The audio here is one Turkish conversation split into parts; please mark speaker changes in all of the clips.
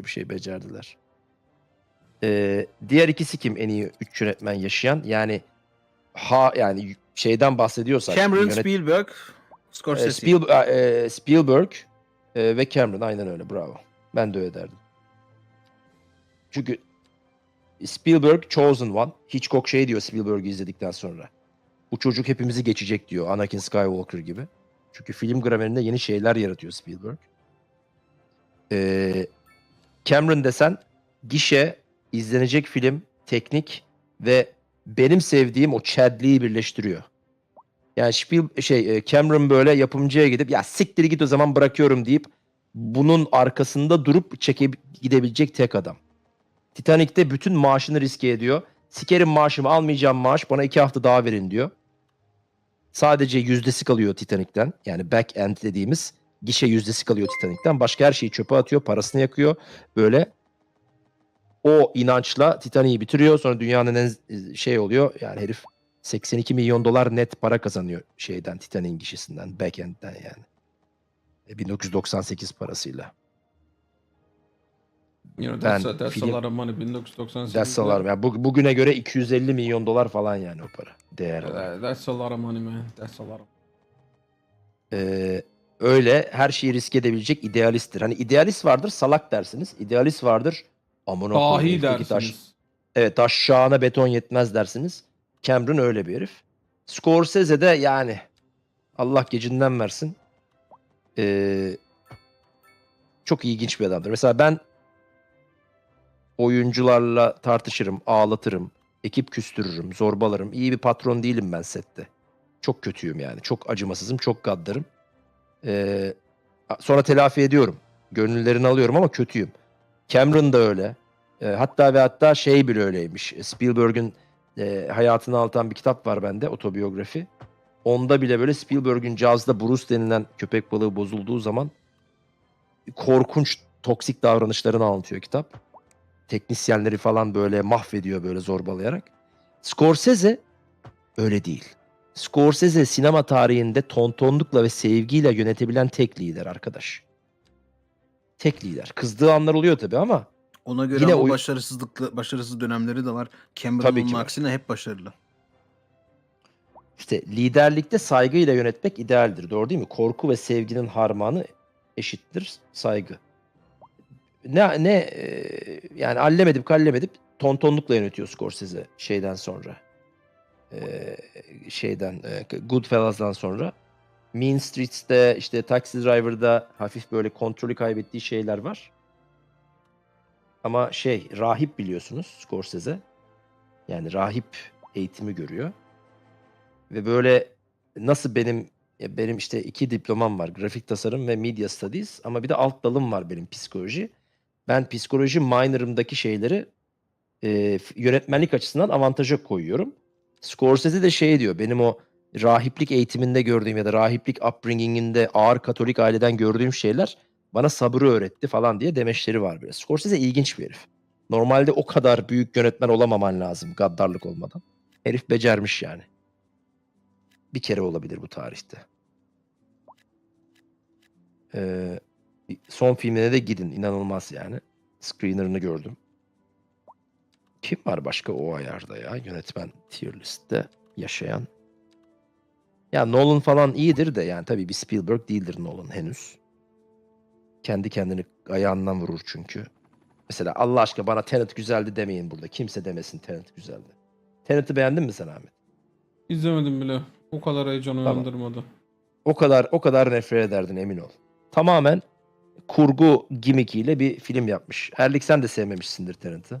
Speaker 1: böyle bir şey becerdiler. Ee, diğer ikisi kim en iyi üç yönetmen yaşayan? Yani ha yani şeyden bahsediyorsak
Speaker 2: Cameron,
Speaker 1: yönet-
Speaker 2: Spielberg,
Speaker 1: e,
Speaker 2: Scorsese.
Speaker 1: Spielberg, e, Spielberg e, ve Cameron aynen öyle bravo. Ben de öyle derdim. Çünkü Spielberg chosen one. Hitchcock şey diyor Spielberg'ü izledikten sonra. Bu çocuk hepimizi geçecek diyor Anakin Skywalker gibi. Çünkü film gramerinde yeni şeyler yaratıyor Spielberg. Ee, Cameron desen gişe, izlenecek film, teknik ve benim sevdiğim o Chadley'i birleştiriyor. Yani Spiel, şey e, Cameron böyle yapımcıya gidip ya siktir git o zaman bırakıyorum deyip bunun arkasında durup çeke gidebilecek tek adam. Titanic'te bütün maaşını riske ediyor. Sikerim maaşımı almayacağım maaş bana iki hafta daha verin diyor. Sadece yüzdesi kalıyor Titanic'ten. Yani back end dediğimiz gişe yüzdesi kalıyor Titanic'ten. Başka her şeyi çöpe atıyor. Parasını yakıyor. Böyle o inançla Titanic'i bitiriyor. Sonra dünyanın en şey oluyor. Yani herif 82 milyon dolar net para kazanıyor şeyden Titanic'in gişesinden. Back end'den yani. E, 1998 parasıyla.
Speaker 3: You know, that's,
Speaker 1: Ben
Speaker 3: a, that's
Speaker 1: film-
Speaker 3: a lot of money. 1998.
Speaker 1: That's a lot. Yani bu, bugüne göre 250 milyon dolar falan yani o para. Değer olarak.
Speaker 3: That's a lot of money, man. That's a lot of
Speaker 1: Ee, öyle her şeyi riske edebilecek idealisttir. Hani idealist vardır salak dersiniz. İdealist vardır amına koyayım,
Speaker 3: Dahi
Speaker 1: herifteki taş-
Speaker 3: dersiniz.
Speaker 1: Evet aşağına beton yetmez dersiniz. Cameron öyle bir herif. Scorsese de yani Allah gecinden versin. Ee, çok ilginç bir adamdır. Mesela ben oyuncularla tartışırım, ağlatırım, ekip küstürürüm, zorbalarım. İyi bir patron değilim ben sette. Çok kötüyüm yani. Çok acımasızım, çok gaddarım. Ee, sonra telafi ediyorum. Gönüllerini alıyorum ama kötüyüm. Cameron da öyle. E, hatta ve hatta şey bile öyleymiş. Spielberg'ün e, hayatını anlatan bir kitap var bende, otobiyografi. Onda bile böyle Spielberg'ün Jazz'da Bruce denilen köpek balığı bozulduğu zaman korkunç toksik davranışlarını anlatıyor kitap. Teknisyenleri falan böyle mahvediyor böyle zorbalayarak. Scorsese öyle değil. Scorsese sinema tarihinde tontonlukla ve sevgiyle yönetebilen tek lider arkadaş. Tek lider. Kızdığı anlar oluyor tabii ama
Speaker 2: Ona göre
Speaker 1: Yine
Speaker 2: ama
Speaker 1: oy-
Speaker 2: başarısızlıklı başarısız dönemleri de var. Cameron'un
Speaker 1: ki var.
Speaker 2: aksine hep başarılı.
Speaker 1: İşte liderlikte saygıyla yönetmek idealdir. Doğru değil mi? Korku ve sevginin harmanı eşittir saygı. Ne ne e, yani allemedip kallemedip tontonlukla yönetiyor Scorsese şeyden sonra. Şeyden e, Goodfellas'dan sonra. Mean Streets'te işte Taxi Driver'da hafif böyle kontrolü kaybettiği şeyler var. Ama şey rahip biliyorsunuz Scorsese. Yani rahip eğitimi görüyor. Ve böyle nasıl benim benim işte iki diplomam var. Grafik tasarım ve media studies ama bir de alt dalım var benim psikoloji. Ben psikoloji minor'ımdaki şeyleri e, yönetmenlik açısından avantaja koyuyorum. Scorsese de şey diyor. Benim o rahiplik eğitiminde gördüğüm ya da rahiplik upbringing'inde ağır katolik aileden gördüğüm şeyler bana sabrı öğretti falan diye demeçleri var böyle. Scorsese ilginç bir herif. Normalde o kadar büyük yönetmen olamaman lazım gaddarlık olmadan. Herif becermiş yani. Bir kere olabilir bu tarihte. Ee, son filmine de gidin. inanılmaz yani. Screener'ını gördüm. Kim var başka o ayarda ya yönetmen tier list'te yaşayan? Ya Nolan falan iyidir de yani tabii bir Spielberg değildir Nolan henüz. Kendi kendini ayağından vurur çünkü. Mesela Allah aşkına bana Tenet güzeldi demeyin burada. Kimse demesin Tenet güzeldi. Tenet'i beğendin mi sen Ahmet?
Speaker 3: İzlemedim bile. O kadar heyecan
Speaker 1: Tamam.
Speaker 3: uyandırmadı.
Speaker 1: O kadar o kadar nefret ederdin emin ol. Tamamen kurgu gimmickiyle bir film yapmış. Erlik sen de sevmemişsindir Tenet'i.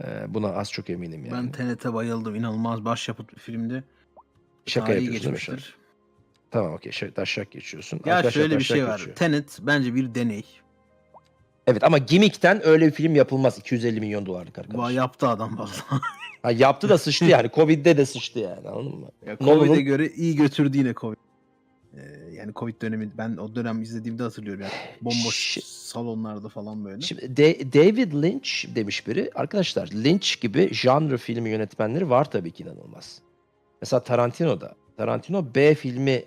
Speaker 1: Ee, buna az çok eminim yani.
Speaker 2: Ben Tenet'e bayıldım. İnanılmaz başyapıt bir filmdi.
Speaker 1: Şaka
Speaker 2: Tarihi
Speaker 1: yapıyorsun değil mi an?
Speaker 2: geçmiştir.
Speaker 1: Tamam okey. Ş- taşak geçiyorsun.
Speaker 2: Ya
Speaker 1: Arkadaşlar
Speaker 2: şöyle bir
Speaker 1: taşak
Speaker 2: şey var.
Speaker 1: geçiyor.
Speaker 2: Tenet bence bir deney.
Speaker 1: Evet ama gimmickten öyle bir film yapılmaz. 250 milyon dolarlık
Speaker 2: Vay
Speaker 1: arkadaş.
Speaker 2: yaptı adam vallahi.
Speaker 1: Ha, yaptı da sıçtı yani. Covid'de de sıçtı yani anladın mı?
Speaker 2: Ya
Speaker 1: Nolan'ın-
Speaker 2: Covid'e göre iyi götürdü yine Covid. Yani Covid dönemi ben o dönem izlediğimde hatırlıyorum yani bomboş
Speaker 1: Şi-
Speaker 2: salonlarda falan böyle.
Speaker 1: Şimdi De- David Lynch demiş biri. Arkadaşlar Lynch gibi genre filmi yönetmenleri var tabii ki inanılmaz. Mesela Tarantino'da. Tarantino B filmi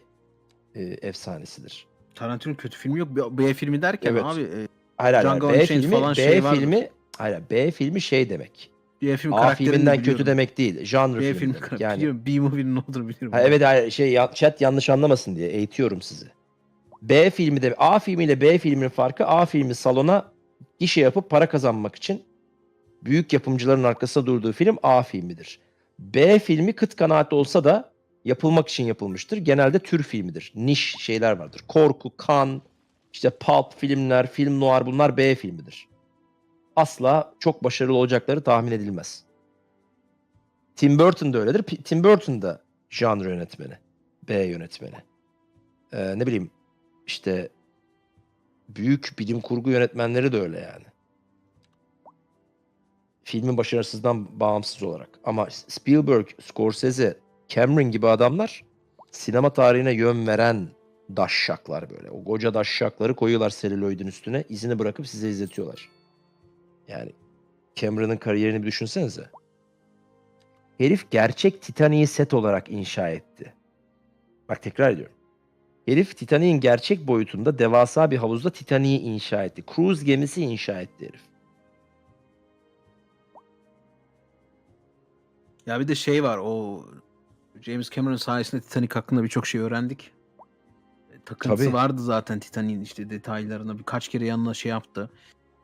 Speaker 1: e, efsanesidir.
Speaker 2: Tarantino kötü filmi yok. B B filmi derken
Speaker 1: Evet.
Speaker 2: abi e,
Speaker 1: hayır hayır,
Speaker 2: Django
Speaker 1: B
Speaker 2: Unchained
Speaker 1: filmi
Speaker 2: falan
Speaker 1: B
Speaker 2: şey vardır.
Speaker 1: filmi hayır B filmi şey demek.
Speaker 2: B film
Speaker 1: A filminden kötü demek değil. Janr
Speaker 2: B
Speaker 1: film demek. Yani
Speaker 2: biliyorum. B movie'nin ne olduğunu biliyorum.
Speaker 1: Ha, evet hayır, şey ya- chat yanlış anlamasın diye eğitiyorum sizi. B filmi de A filmiyle B filminin farkı A filmi salona gişe yapıp para kazanmak için büyük yapımcıların arkasında durduğu film A filmidir. B filmi kıt kanaat olsa da yapılmak için yapılmıştır. Genelde tür filmidir. Niş şeyler vardır. Korku, kan, işte pulp filmler, film noir bunlar B filmidir. Asla çok başarılı olacakları tahmin edilmez. Tim Burton da öyledir. Tim Burton da janr yönetmeni. B yönetmeni. Ee, ne bileyim işte büyük bilim kurgu yönetmenleri de öyle yani. Filmin başarısızdan bağımsız olarak. Ama Spielberg, Scorsese, Cameron gibi adamlar sinema tarihine yön veren daşşaklar böyle. O koca daşşakları koyuyorlar selüloidin üstüne. izini bırakıp size izletiyorlar. Yani Cameron'ın kariyerini bir düşünsenize. Herif gerçek Titanic'i set olarak inşa etti. Bak tekrar ediyorum. Herif Titanic'in gerçek boyutunda devasa bir havuzda Titanic'i inşa etti. Cruise gemisi inşa etti herif.
Speaker 2: Ya bir de şey var o James Cameron sayesinde Titanic hakkında birçok şey öğrendik. E, Takıntısı
Speaker 1: Tabii.
Speaker 2: vardı zaten Titanic'in işte detaylarına birkaç kere yanına şey yaptı.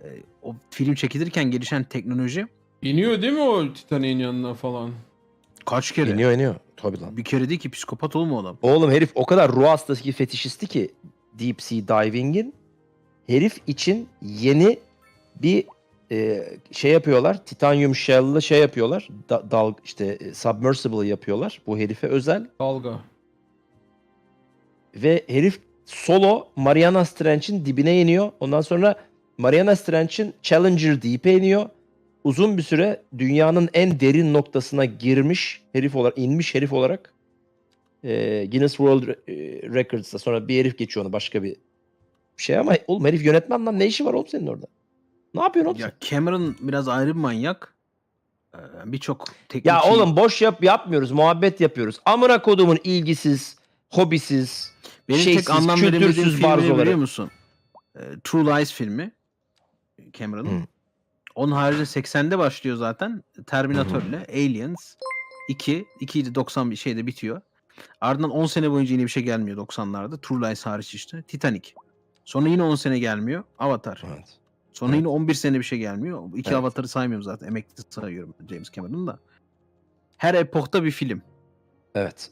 Speaker 2: E, O film çekilirken gelişen teknoloji
Speaker 3: İniyor değil mi o Titanic'in yanına falan?
Speaker 2: kaç kere?
Speaker 1: İniyor iniyor. Tabii lan.
Speaker 2: Bir kere değil ki psikopat olma adam.
Speaker 1: Oğlum herif o kadar ruh hastası ki fetişisti ki Deep Sea Diving'in herif için yeni bir e, şey yapıyorlar. Titanium shell'lı şey yapıyorlar. Da, dal işte e, submersible yapıyorlar. Bu herife özel
Speaker 3: Dalga.
Speaker 1: ve herif solo Mariana Trench'in dibine iniyor. Ondan sonra Mariana Trench'in Challenger Deep'e iniyor. Uzun bir süre dünyanın en derin noktasına girmiş herif olarak inmiş herif olarak e, Guinness World e, Records'ta sonra bir herif geçiyor onu başka bir şey ama oğlum herif yönetmen lan ne işi var oğlum senin orada? Ne yapıyorsun oğlum?
Speaker 2: Ya Cameron biraz ayrı bir manyak. E, Birçok teknik
Speaker 1: Ya oğlum boş yap yapmıyoruz. Muhabbet yapıyoruz. Amına kodumun ilgisiz, hobisiz,
Speaker 2: benim
Speaker 1: şeysiz,
Speaker 2: tek anlam veremediğim
Speaker 1: kültürsüz
Speaker 2: filmi ne
Speaker 1: barzoları.
Speaker 2: biliyor musun? E, True Lies filmi. Cameron'ın.
Speaker 1: Hı.
Speaker 2: Onun haricinde 80'de başlıyor zaten. Terminator'le Aliens 2, 2 de 90 bir şeyde bitiyor. Ardından 10 sene boyunca yine bir şey gelmiyor 90'larda. True Lies hariç işte. Titanic. Sonra yine 10 sene gelmiyor. Avatar.
Speaker 1: Evet.
Speaker 2: Sonra
Speaker 1: Evet.
Speaker 2: yine 11 sene bir şey gelmiyor. İki
Speaker 1: Evet.
Speaker 2: Avatar'ı saymıyorum zaten. Emekli sayıyorum James Cameron'ın da. Her epokta bir film.
Speaker 1: Evet.